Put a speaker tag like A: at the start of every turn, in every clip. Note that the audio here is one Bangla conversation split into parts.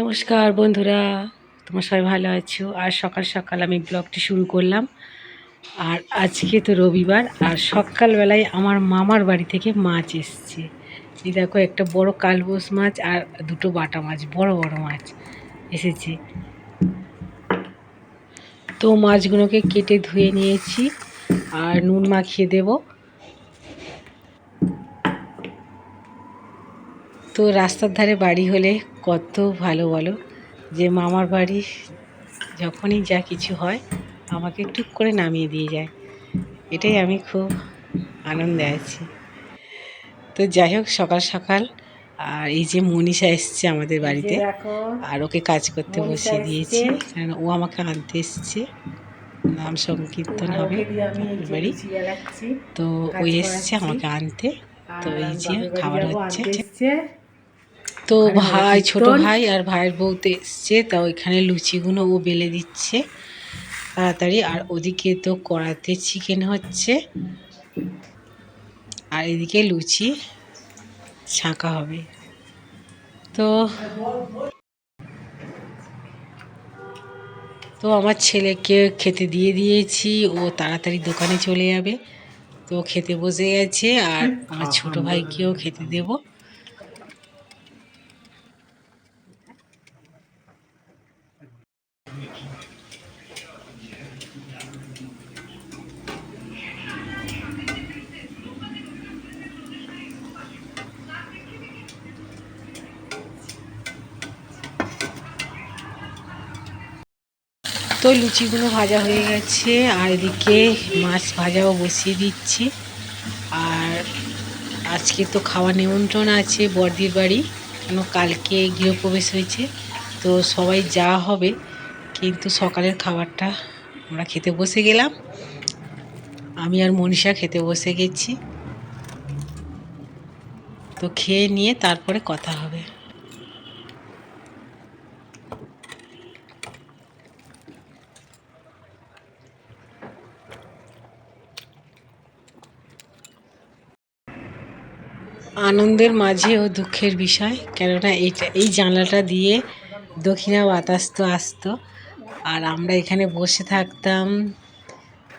A: নমস্কার বন্ধুরা, তোমার সবাই ভালো আছো? আর সকাল সকাল আমি ব্লগটি শুরু করলাম। আর আজকে তো রবিবার, আর সকালবেলায় আমার মামার বাড়ি থেকে মাছ এসছে। এই দেখো, একটা বড় কালবোস মাছ আর দুটো বাটা মাছ, বড় বড় মাছ এসেছে। তো মাছগুলোকে কেটে ধুয়ে নিয়েছি, আর নুন মাখিয়ে দেবো। তো রাস্তার ধারে বাড়ি হলে কত ভালো বলো? যে মামার বাড়ি যখনই যা কিছু হয় আমাকে টুক করে নামিয়ে দিয়ে যায়। এটাই আমি খুব আনন্দে আছি। তো যাই হোক সকাল সকাল আর এই যে মনীষা এসছে আমাদের বাড়িতে। আর ওকে কাজ করতে বসিয়ে দিয়েছি। কারণ ও আমাকে আনতে এসছে। নাম সংকীর্তন হবে বাড়ি তো ও এসছে আমাকে আনতে। তো এই যে খাবার হচ্ছে। তো ভাই ছোট ভাই আর ভাইয়ের বউতে এসছে তা ওইখানে লুচিগুলো ও বেলে দিচ্ছে। তাড়াতাড়ি আর ওদিকে তো কড়াতে চিকেন হচ্ছে। আর এদিকে লুচি ছাঁকা হবে। তো তো আমার ছেলেকে খেতে দিয়ে দিয়েছি ও তাড়াতাড়ি দোকানে চলে যাবে। তো খেতে বসে গেছে আর আমার ছোট ভাইকেও খেতে দেবো। তো লুচিগুলো ভাজা হয়ে গেছে, আর এদিকে মাছ ভাজাও বসিয়ে দিচ্ছি। আর আজকে তো খাওয়া নিমন্ত্রণ আছে বর্দির বাড়ি, কেন কালকে গৃহপ্রবেশ হয়েছে, তো সবাই যা হবে, কিন্তু সকালের খাবারটা আমরা খেতে বসে গেলাম। আমি আর মনীষা খেতে বসে গেছি। তো খেয়ে নিয়ে তারপরে কথা হবে। আনন্দের মাঝে ও দুঃখের বিষয়, কেননা এইটা এই জানলাটা দিয়ে দক্ষিণা বাতাস তো আসতো। আর আমরা এখানে বসে থাকতাম।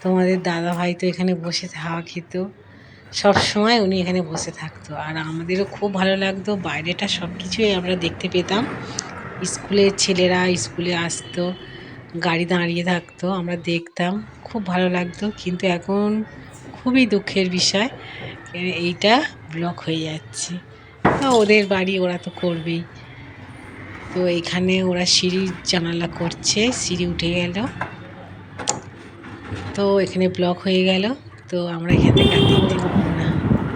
A: তোমাদের দাদা ভাই তো এখানে বসে হাওয়া খেত। সব সময় উনি এখানে বসে থাকতো। আর আমাদেরও খুব ভালো লাগতো। বাইরেটা সব কিছুই আমরা দেখতে পেতাম। স্কুলের ছেলেরা স্কুলে আসতো, গাড়ি দাঁড়িয়ে থাকতো, আমরা দেখতাম। খুব ভালো লাগতো। কিন্তু এখন খুবই দুঃখের বিষয়। এইটা ব্লক হয়ে যাচ্ছে। তা ওদের বাড়ি ওরা তো করবেই। তো এখানে ওরা সিঁড়ি জানালা করছে, সিঁড়ি উঠে গেল। তো এখানে ব্লক হয়ে গেল। তো আমরা এখান থেকে আর দেখতে পাবো না।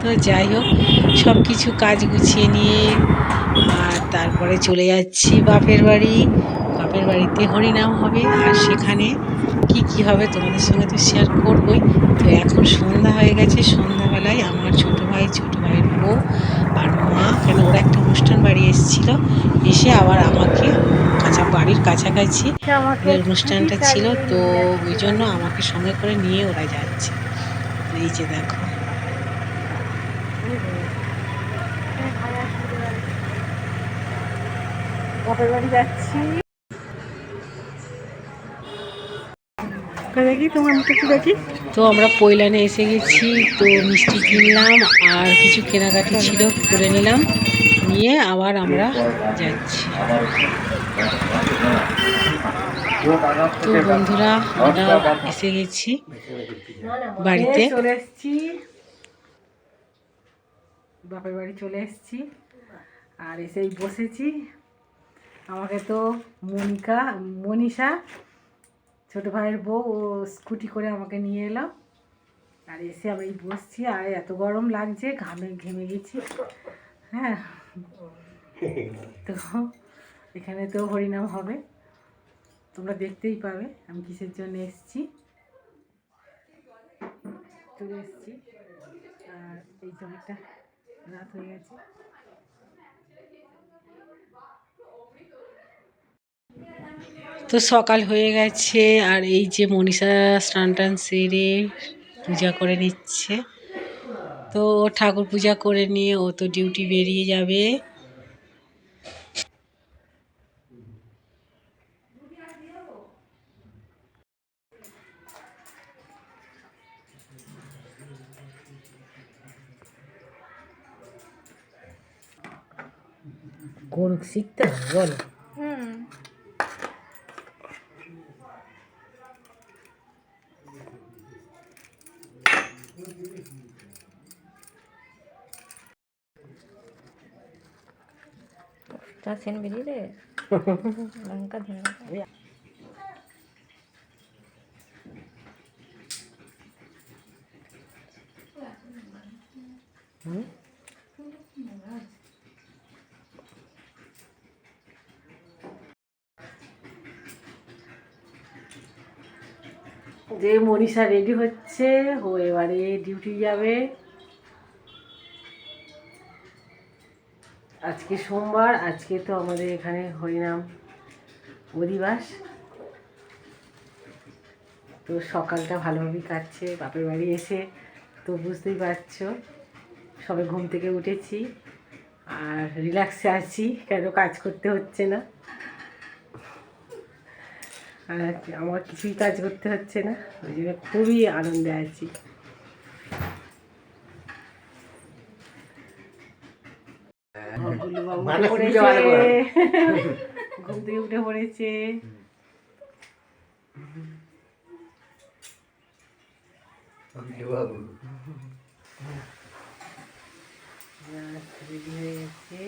A: তো যাই হোক সব কিছু কাজ গুছিয়ে নিয়ে আর তারপরে চলে যাচ্ছি বাপের বাড়ি। বাপের বাড়িতে হরিনাম হবে। আর সেখানে কি কি হবে তোমাদের সঙ্গে তো শেয়ার করবই। তো এখন সন্ধ্যা হয়ে গেছে সন্ধ্যাবেলায় আমার ছোট ভাই ছোট বউ আর মা কেন ওরা একটা অনুষ্ঠান বাড়ি এসেছিল এসে আবার আমাকে কাঁচা বাড়ির কাছাকাছি অনুষ্ঠানটা ছিল তো ওই জন্য আমাকে সঙ্গে করে নিয়ে ওরা যাচ্ছে। এই যে দেখো।
B: বাপের বাড়ি যাচ্ছি। দেখি তোমার মুখে কি দেখি?
A: তো আমরা পৈলানে এসে গেছি তো মিষ্টি কিনলাম আর কিছু কেনাকাটি ছিল করে নিলাম। নিয়ে আবার আমরা যাচ্ছি। তো বন্ধুরা আমরা এসে গেছি বাড়িতে
B: চলে এসছি। বাপের বাড়ি চলে এসছি। আর এসেই বসেছি। আমাকে তো মনিকা মনীষা ছোটো ভাইয়ের বউ, ও স্কুটি করে আমাকে নিয়ে এলাম আর এসে আমি বসছি, আর এত গরম লাগছে, ঘামে ঘেমে গেছি। হ্যাঁ। তো এখানে তো হরিনাম হবে। তোমরা দেখতেই পাবে, আমি কিসের জন্য এসছি। চলে এসছি। আর এই সময়টা রাত হয়ে গেছে।
A: তো সকাল হয়ে গেছে আর এই যে মনীষা স্নান টান সেরে পূজা করে নিচ্ছে। তো ঠাকুর পূজা করে নিয়ে ও তো ডিউটি বেরিয়ে যাবে।
B: করুক শিখতে বলো
C: হুম সেন বেরিয়ে রে লঙ্কা ধরে
B: হুম? যে মনীষা রেডি হচ্ছে ও এবারে ডিউটি যাবে। আজকে সোমবার, আজকে তো আমাদের এখানে হরিনাম অধিবাস। তো সকালটা ভালোভাবেই কাটছে, বাপের বাড়ি এসে, তো বুঝতেই পারছ। সবে ঘুম থেকে উঠেছি, আর রিল্যাক্সে আছি, কেন কাজ করতে হচ্ছে না। আর আমার কিছুই কাজ করতে হচ্ছে না ওই জন্য খুবই আনন্দে আছি। ঘুম থেকে উঠে পড়েছে। রেডি হয়ে গেছে।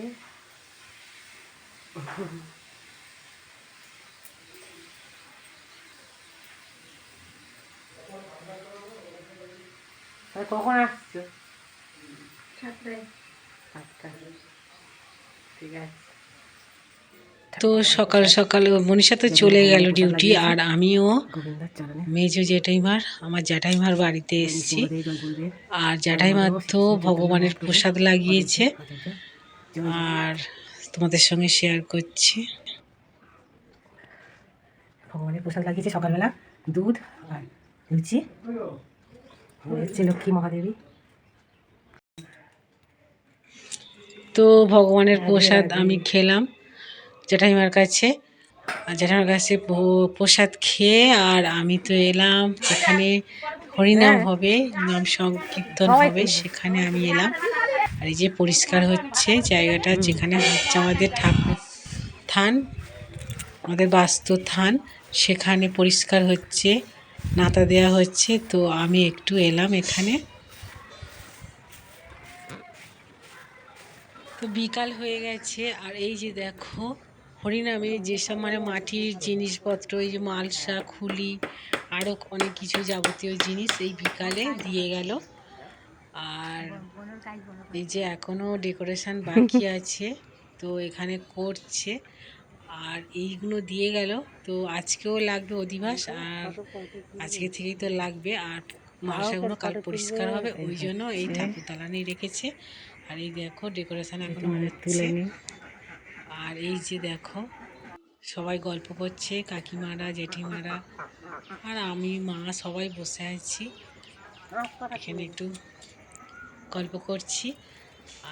B: কখন আসছো ঠিক আছে
A: তো সকাল সকাল মনীষা তো চলে গেল ডিউটি আর আমিও। মেজো জেঠাইমার আমার জ্যাঠাইমার বাড়িতে এসেছি। আর জ্যাঠাইমার তো ভগবানের প্রসাদ লাগিয়েছে। আর তোমাদের সঙ্গে শেয়ার করছি।
B: ভগবানের প্রসাদ লাগিয়েছে সকালবেলা। দুধ আর লুচি। লক্ষ্মী মহাদেবী।
A: তো ভগবানের প্রসাদ আমি খেলাম জ্যাঠাইমার কাছে। আর জ্যাঠাইমার কাছে প্রসাদ খেয়ে আর আমি তো এলাম এখানে হরিনাম হবে নাম সংকীর্তন হবে সেখানে আমি এলাম। আর এই যে পরিষ্কার হচ্ছে জায়গাটা যেখানে হচ্ছে আমাদের ঠাকুর থান আমাদের বাস্তু থান সেখানে পরিষ্কার হচ্ছে। নাতা দেওয়া হচ্ছে, তো আমি একটু এলাম এখানে। তো বিকাল হয়ে গেছে, আর এই যে দেখো হরিনামে যেসব মানে মাটির জিনিসপত্র, এই যে মালসা খুলি আরও অনেক কিছু যাবতীয় জিনিস এই বিকালে দিয়ে গেল। আর এই যে এখনও ডেকোরেশন বাকি আছে, তো এখানে করছে। আর এইগুলো দিয়ে গেল। তো আজকেও লাগবে অধিবাস আর আজকে থেকেই তো লাগবে। আর মালসাগুলো কাল পরিষ্কার হবে ওই জন্য এই ঠাকুর দালানি রেখেছে। আর এই দেখো ডেকোরেশন এখন
B: তুলে
A: আর এই যে দেখো সবাই গল্প করছে কাকিমারা জেঠিমারা আর আমি মা সবাই বসে আছি। এখানে একটু গল্প করছি।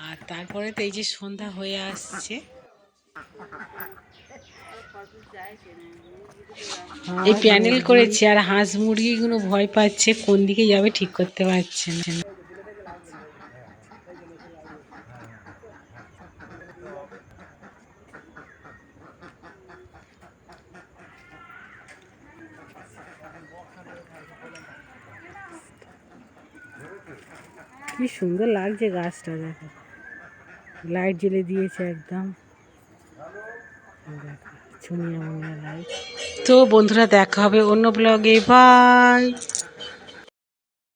A: আর তারপরে তো এই যে সন্ধ্যা হয়ে আসছে। এই প্যানেল করেছে আর হাঁস মুরগিগুলো ভয় পাচ্ছে, কোন দিকে যাবে ঠিক করতে পারছে না।
B: কি সুন্দর লাগছে গাছটা, দেখো। লাইট জ্বেলে দিয়েছে একদম দেখো, চুনিয়া মুনিয়া লাইট
A: তো বন্ধুরা দেখা হবে অন্য ব্লগে বাই